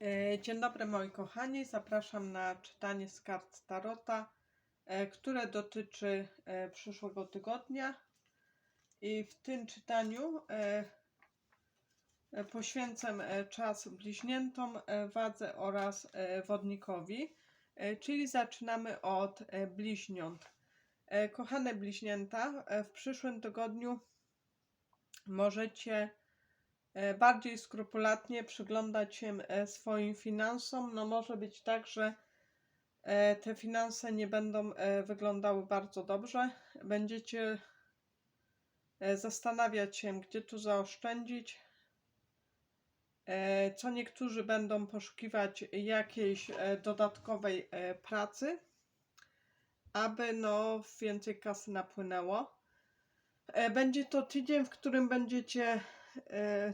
E, Dzień dobry moi kochani, zapraszam na czytanie z kart Tarota, e, które dotyczy e, przyszłego tygodnia. I w tym czytaniu poświęcę czas bliźniętom, wadze oraz wodnikowi, czyli zaczynamy od bliźniąt. Kochane bliźnięta, w przyszłym tygodniu możecie bardziej skrupulatnie przyglądać się e, swoim finansom. No może być tak, że e, te finanse nie będą e, wyglądały bardzo dobrze. Będziecie e, zastanawiać się, gdzie tu zaoszczędzić. E, Co niektórzy będą poszukiwać jakiejś e, dodatkowej e, pracy, aby no więcej kasy napłynęło. E, Będzie to tydzień, w którym będziecie e,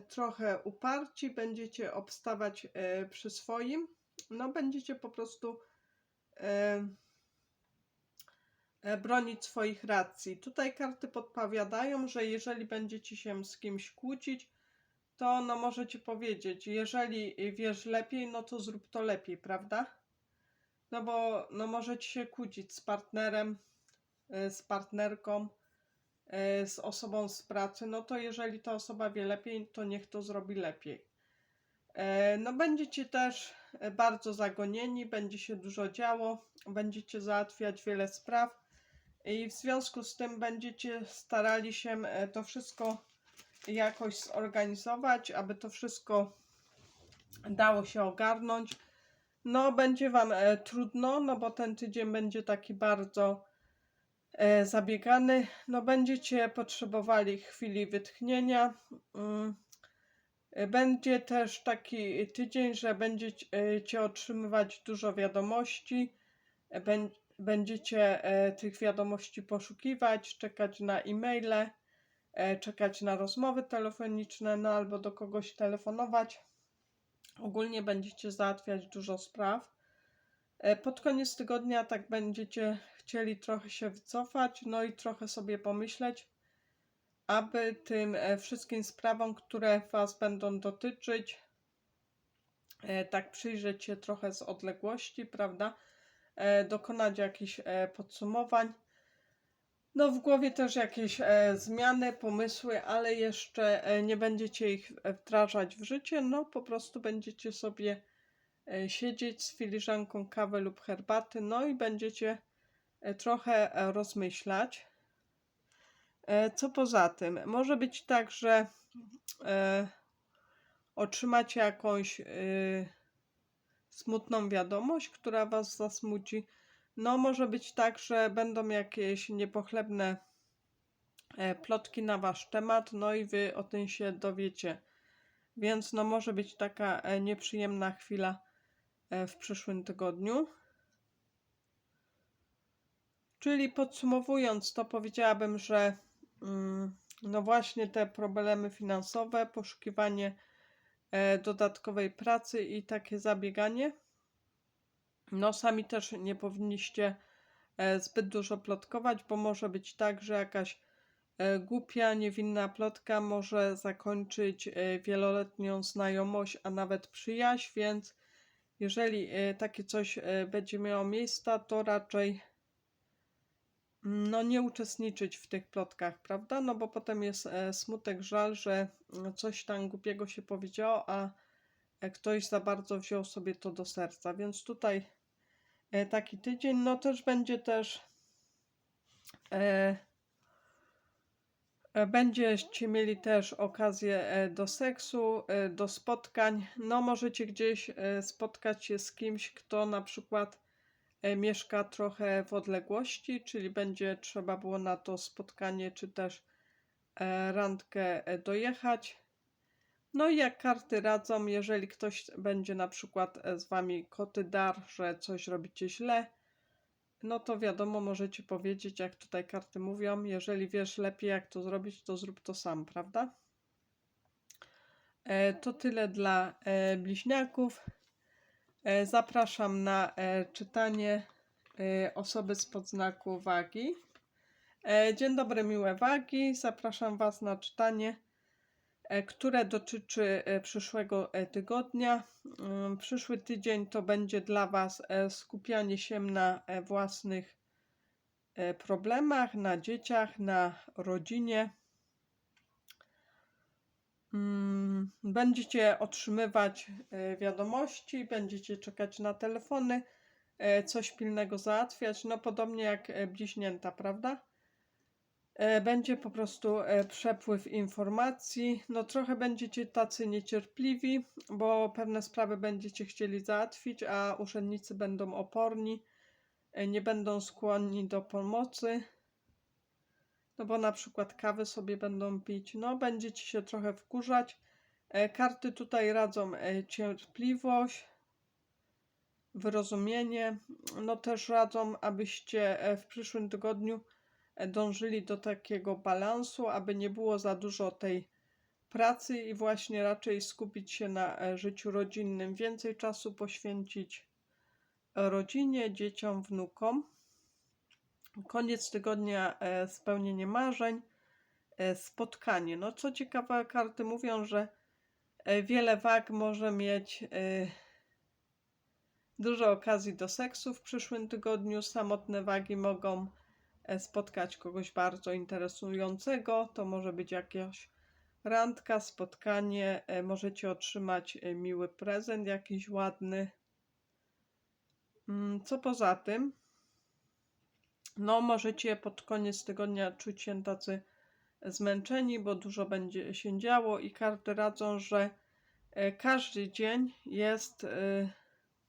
trochę uparci, będziecie obstawać e, przy swoim. No, będziecie po prostu e, e, bronić swoich racji. Tutaj karty podpowiadają, że jeżeli będziecie się z kimś kłócić, to no możecie powiedzieć, jeżeli wiesz lepiej, no to zrób to lepiej, prawda? No bo no możecie się kłócić z partnerem, e, z partnerką, e, z osobą z pracy, no to jeżeli ta osoba wie lepiej, to niech to zrobi lepiej. E, No będziecie też e, bardzo zagonieni, będzie się dużo działo, będziecie załatwiać wiele spraw i w związku z tym będziecie starali się e, to wszystko jakoś zorganizować, aby to wszystko dało się ogarnąć. No będzie Wam e, trudno, no bo ten tydzień będzie taki bardzo e, zabiegany. No będziecie potrzebowali chwili wytchnienia. Mm. E, Będzie też taki tydzień, że będziecie otrzymywać dużo wiadomości. E, bę- Będziecie e, tych wiadomości poszukiwać, czekać na e-maile, e, czekać na rozmowy telefoniczne, no albo do kogoś telefonować. Ogólnie będziecie załatwiać dużo spraw. E, Pod koniec tygodnia tak będziecie chcieli trochę się wycofać, no i trochę sobie pomyśleć, aby tym e, wszystkim sprawom, które Was będą dotyczyć, e, tak przyjrzeć się trochę z odległości, prawda? Dokonać jakichś podsumowań. No, w głowie też jakieś zmiany, pomysły, ale jeszcze nie będziecie ich wdrażać w życie. No, po prostu będziecie sobie siedzieć z filiżanką kawy lub herbaty, no i będziecie e, trochę e, rozmyślać. E, Co poza tym? Może być tak, że e, otrzymacie jakąś e, smutną wiadomość, która Was zasmuci. No, może być tak, że będą jakieś niepochlebne e, plotki na Wasz temat, no i Wy o tym się dowiecie. Więc no, może być taka e, nieprzyjemna chwila e, w przyszłym tygodniu. Czyli podsumowując, to powiedziałabym, że mm, no właśnie te problemy finansowe, poszukiwanie e, dodatkowej pracy i takie zabieganie. No, sami też nie powinniście e, zbyt dużo plotkować, bo może być tak, że jakaś e, głupia, niewinna plotka może zakończyć e, wieloletnią znajomość, a nawet przyjaźń, więc jeżeli e, takie coś e, będzie miało miejsce, to raczej no nie uczestniczyć w tych plotkach, prawda? No bo potem jest e, smutek, żal, że coś tam głupiego się powiedziało, a ktoś za bardzo wziął sobie to do serca. Więc tutaj taki tydzień, no też będzie też będziecie mieli też okazję e, do seksu, e, do spotkań. No możecie gdzieś e, spotkać się z kimś, kto na przykład e, mieszka trochę w odległości, czyli będzie trzeba było na to spotkanie czy też e, randkę e, dojechać. No i jak karty radzą, jeżeli ktoś będzie na przykład e, z wami koty dar, że coś robicie źle, no to wiadomo, możecie powiedzieć, jak tutaj karty mówią, jeżeli wiesz lepiej jak to zrobić, to zrób to sam, prawda? E, To tyle dla e, bliźniaków. E, Zapraszam na czytanie osoby spod znaku wagi. Dzień dobry, miłe wagi. Zapraszam Was na czytanie które dotyczy e, przyszłego e, tygodnia. Mm, Przyszły tydzień to będzie dla Was e, skupianie się na e, własnych e, problemach, na dzieciach, na rodzinie. Mm, Będziecie otrzymywać e, wiadomości, będziecie czekać na telefony, e, coś pilnego załatwiać, no podobnie jak e, bliźnięta, prawda? E, Będzie po prostu e, przepływ informacji. No trochę będziecie tacy niecierpliwi, bo pewne sprawy będziecie chcieli załatwić, a urzędnicy będą oporni, e, nie będą skłonni do pomocy. No bo na przykład kawy sobie będą pić. No będziecie się trochę wkurzać. Karty tutaj radzą cierpliwość, wyrozumienie. No też radzą, abyście w przyszłym tygodniu dążyli do takiego balansu, aby nie było za dużo tej pracy i właśnie raczej skupić się na e, życiu rodzinnym, więcej czasu poświęcić rodzinie, dzieciom, wnukom. Koniec tygodnia e, spełnienie marzeń, e, spotkanie. No co ciekawe, karty mówią, że e, wiele wag może mieć e, dużo okazji do seksu w przyszłym tygodniu. Samotne wagi mogą e, spotkać kogoś bardzo interesującego. To może być jakaś randka, spotkanie. e, Możecie otrzymać e, miły prezent, jakiś ładny. Mm, Co poza tym? No, możecie pod koniec tygodnia czuć się tacy zmęczeni, bo dużo będzie się działo i karty radzą, że e, każdy dzień jest e,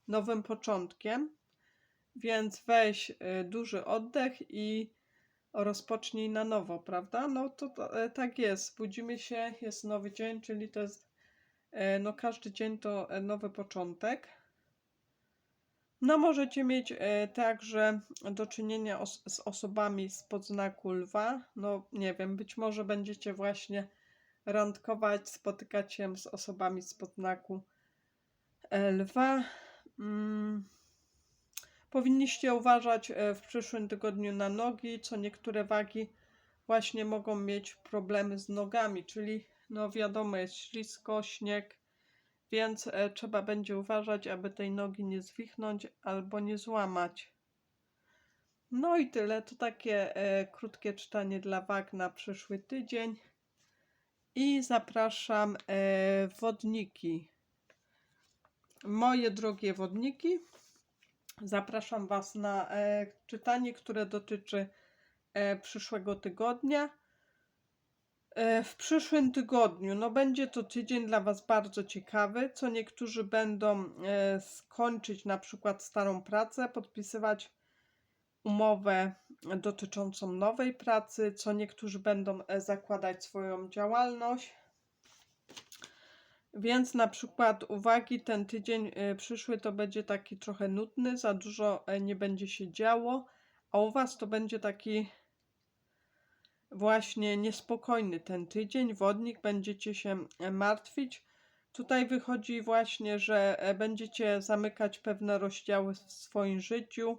nowym początkiem, więc weź e, duży oddech i rozpocznij na nowo, prawda? No to, to e, tak jest. Budzimy się, jest nowy dzień, czyli to jest, e, no każdy dzień to e, nowy początek. No, możecie mieć także do czynienia os z osobami z podznaku lwa. No, nie wiem, być może będziecie właśnie randkować, spotykać się z osobami z podznaku e, lwa. Mm. Powinniście uważać e, w przyszłym tygodniu na nogi, co niektóre wagi właśnie mogą mieć problemy z nogami, czyli no wiadomo, jest ślisko, śnieg, więc e, trzeba będzie uważać, aby tej nogi nie zwichnąć albo nie złamać. No i tyle. To takie e, krótkie czytanie dla wag na przyszły tydzień. I zapraszam wodniki. Moje drogie wodniki, zapraszam Was na e, czytanie, które dotyczy e, przyszłego tygodnia. E, W przyszłym tygodniu, no będzie to tydzień dla Was bardzo ciekawy, co niektórzy będą e, skończyć na przykład starą pracę, podpisywać umowę dotyczącą nowej pracy, co niektórzy będą e, zakładać swoją działalność. Więc na przykład uwagi, ten tydzień e, przyszły to będzie taki trochę nudny, za dużo e, nie będzie się działo, a u Was to będzie taki właśnie niespokojny ten tydzień. Wodnik, będziecie się e, martwić. Tutaj wychodzi właśnie, że e, będziecie zamykać pewne rozdziały w swoim życiu.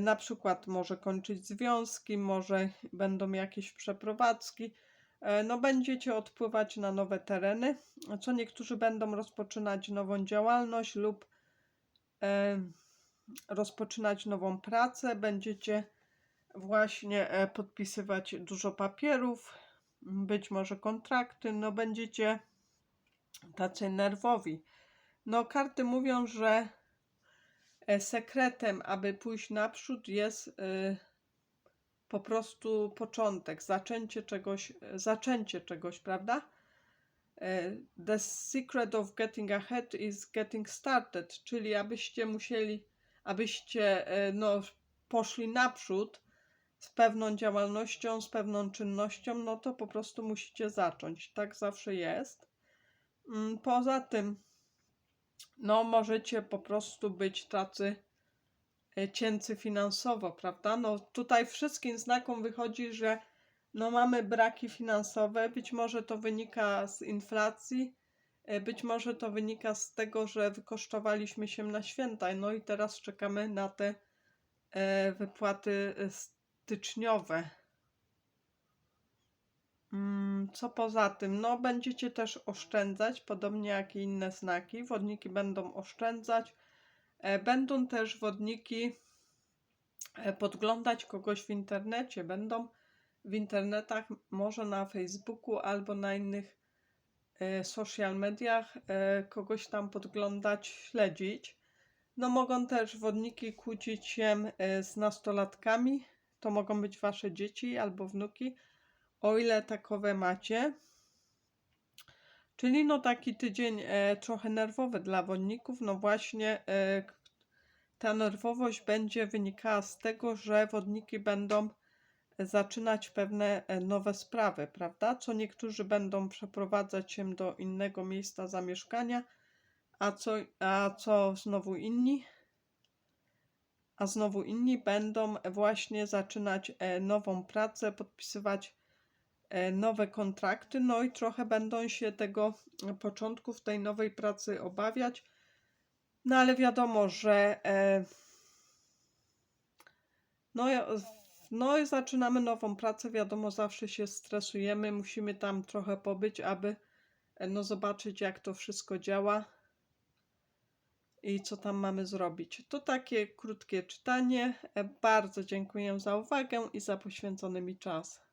Na przykład może kończyć związki, może będą jakieś przeprowadzki. E, No, będziecie odpływać na nowe tereny, co niektórzy będą rozpoczynać nową działalność lub e, rozpoczynać nową pracę. Będziecie właśnie e, podpisywać dużo papierów, być może kontrakty, no będziecie tacy nerwowi. No karty mówią, że e, sekretem, aby pójść naprzód jest po prostu początek, zaczęcie czegoś, e, zaczęcie czegoś, prawda? E, The secret of getting ahead is getting started, czyli abyście musieli, abyście e, no, poszli naprzód, z pewną działalnością, z pewną czynnością, no to po prostu musicie zacząć. Tak zawsze jest. Mm, Poza tym, no możecie po prostu być tacy cięcy finansowo, prawda? No tutaj wszystkim znakom wychodzi, że no mamy braki finansowe, być może to wynika z inflacji, e, być może to wynika z tego, że wykosztowaliśmy się na święta, no i teraz czekamy na te e, wypłaty e, styczniowe. Mm, Co poza tym? No, będziecie też oszczędzać, podobnie jak i inne znaki. Wodniki będą oszczędzać. E, Będą też wodniki e, podglądać kogoś w internecie. Będą w internetach, może na Facebooku albo na innych e, social mediach, kogoś tam podglądać, śledzić. No, mogą też wodniki kłócić się z nastolatkami. To mogą być wasze dzieci albo wnuki o ile takowe macie. Czyli no taki tydzień e, trochę nerwowy dla wodników. No właśnie e, ta nerwowość będzie wynikała z tego, że wodniki będą zaczynać pewne e, nowe sprawy, prawda? Co niektórzy będą przeprowadzać się do innego miejsca zamieszkania, a co, a co znowu inni? A znowu inni będą właśnie zaczynać e, nową pracę, podpisywać nowe kontrakty, no i trochę będą się tego e, początku w tej nowej pracy obawiać. No ale wiadomo, że e, no, no i zaczynamy nową pracę, wiadomo, zawsze się stresujemy, musimy tam trochę pobyć, aby e, no, zobaczyć jak to wszystko działa i co tam mamy zrobić. To takie krótkie czytanie. E, Bardzo dziękuję za uwagę i za poświęcony mi czas.